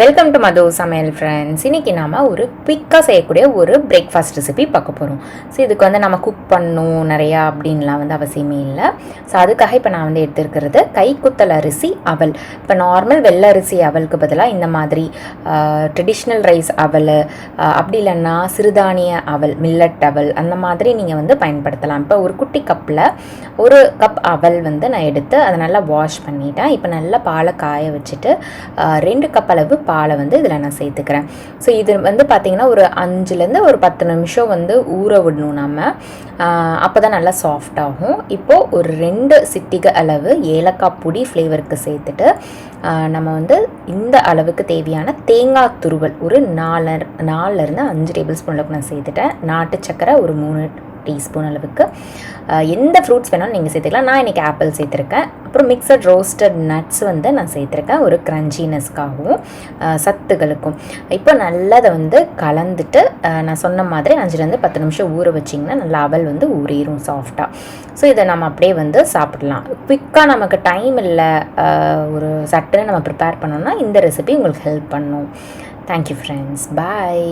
Welcome to மது சமையல் friends இன்றைக்கி நாம் ஒரு குயிக்காக செய்யக்கூடிய ஒரு பிரேக்ஃபாஸ்ட் ரெசிபி பார்க்க போகிறோம் ஸோ இதுக்கு வந்து நம்ம குக் பண்ணணும் நிறையா அப்படின்லாம் வந்து அவசியமே இல்லை. ஸோ அதுக்காக இப்போ நான் வந்து எடுத்துருக்கிறது கைக்குத்தல் அரிசி அவல். இப்போ நார்மல் வெள்ளை அரிசி அவலுக்கு பதிலாக இந்த மாதிரி ட்ரெடிஷ்னல் ரைஸ் அவல் அப்படி இல்லைன்னா சிறுதானிய அவல் மில்லட் அவல் அந்த மாதிரி நீங்கள் வந்து பயன்படுத்தலாம். இப்போ ஒரு குட்டி கப்பில் ஒரு கப் அவல் வந்து நான் எடுத்து அதை நல்லா வாஷ் பண்ணிட்டேன். இப்போ நல்லா பாலை காய வச்சுட்டு ரெண்டு கப் அளவு பாலை வந்து இதில் நான் சேர்த்துக்கிறேன். ஸோ இது வந்து பார்த்திங்கன்னா ஒரு அஞ்சுலேருந்து ஒரு பத்து நிமிஷம் வந்து ஊற விடணும் நம்ம அப்போ தான் நல்லா சாஃப்ட் ஆகும். இப்போது ஒரு ரெண்டு சிட்டிக அளவு ஏலக்காய் பொடி ஃப்ளேவருக்கு சேர்த்துட்டு நம்ம வந்து இந்த அளவுக்கு தேவையான தேங்காய் துருவல் ஒரு நாலு நாலுலேருந்து அஞ்சு டேபிள் ஸ்பூன் அளவுக்கு நான் சேர்த்துட்டேன். நாட்டு சக்கரை ஒரு மூணு டீஸ்பூன் அளவுக்கு. எந்த ஃப்ரூட்ஸ் வேணாலும் நீங்கள் சேர்த்துக்கலாம். நான் இன்றைக்கி ஆப்பிள் சேர்த்துருக்கேன். அப்புறம் மிக்சட் ரோஸ்டட் நட்ஸ் வந்து நான் சேர்த்துருக்கேன். ஒரு க்ரன்ச்சினஸ்க்காகவும் சத்துகளுக்கும். இப்போ நல்லா அதை வந்து கலந்துட்டு நான் சொன்ன மாதிரி அஞ்சுலேருந்து பத்து நிமிஷம் ஊற வச்சிங்கன்னா நல்லா அவல் வந்து ஊறிடும் சாஃப்டாக ஸோ இதை நம்ம அப்படியே வந்து சாப்பிடலாம். குவிக்காக நமக்கு டைம் இல்லை ஒரு சட்டுன்னு நம்ம ப்ரிப்பேர் பண்ணோம்னா இந்த ரெசிபி உங்களுக்கு ஹெல்ப் பண்ணும். Thank you friends bye